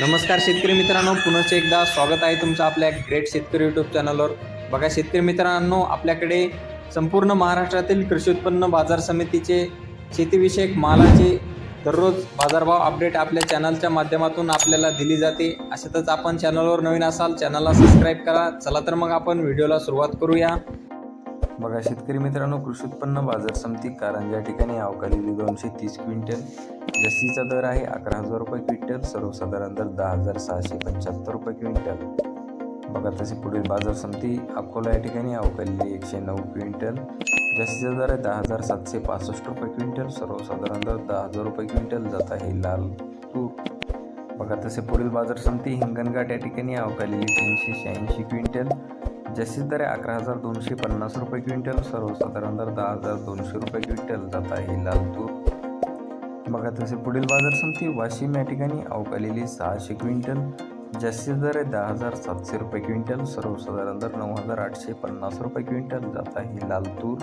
नमस्कार शेतकरी मित्रांनो पुनश्च एकदा स्वागत आहे तुमचं आपल्या ग्रेट शेतकरी यूट्यूब चॅनलवर बघा शेतकरी मित्रांनो आपल्याकडे संपूर्ण महाराष्ट्रातील कृषी उत्पन्न बाजार समितीचे शेतीविषयक मालाचे दररोज बाजारभाव अपडेट आपल्या चॅनलच्या माध्यमातून आपल्याला दिली जाते. अशातच आपण चॅनलवर नवीन असाल चॅनलला सबस्क्राईब करा. चला तर मग आपण व्हिडिओला सुरुवात करूया. बघा शेतकरी मित्रांनो कृषी उत्पन्न बाजार समिती कारंजा ठिकाणी अवकालेली दोनशे तीस क्विंटल जास्तीचा दर आहे अकरा हजार रुपये क्विंटल सर्वसाधारण दर दहा हजार सहाशे पंच्याहत्तर रुपये क्विंटल. बघा तसे पुढील बाजार समिती अकोला या ठिकाणी अवकाली एकशे नऊ क्विंटल जास्तीचा दर आहे दहा हजार सातशे पासष्ट रुपये क्विंटल सर्वसाधारण दर दहा हजार रुपये क्विंटल जात आहे लाल तूर. बघा तसे पुढील बाजार समिती हिंगणघाट या ठिकाणी अवकालेली तीनशे शहाऐंशी क्विंटल जास्तीत दर आहे अकरा हजार दोनशे पन्नास रुपये क्विंटल सर्वसाधारण दर दहा हजार दोनशे रुपये क्विंटल जात आहे लाल तूर. बघा तसे पुढील बाजार समिती वाशिम या ठिकाणी अवकालेली सहाशे क्विंटल जास्तीत दर आहे दहा हजार सातशे रुपये क्विंटल सर्वसाधारण दर नऊ हजार आठशे पन्नास रुपये क्विंटल. जात आहे लाल तूर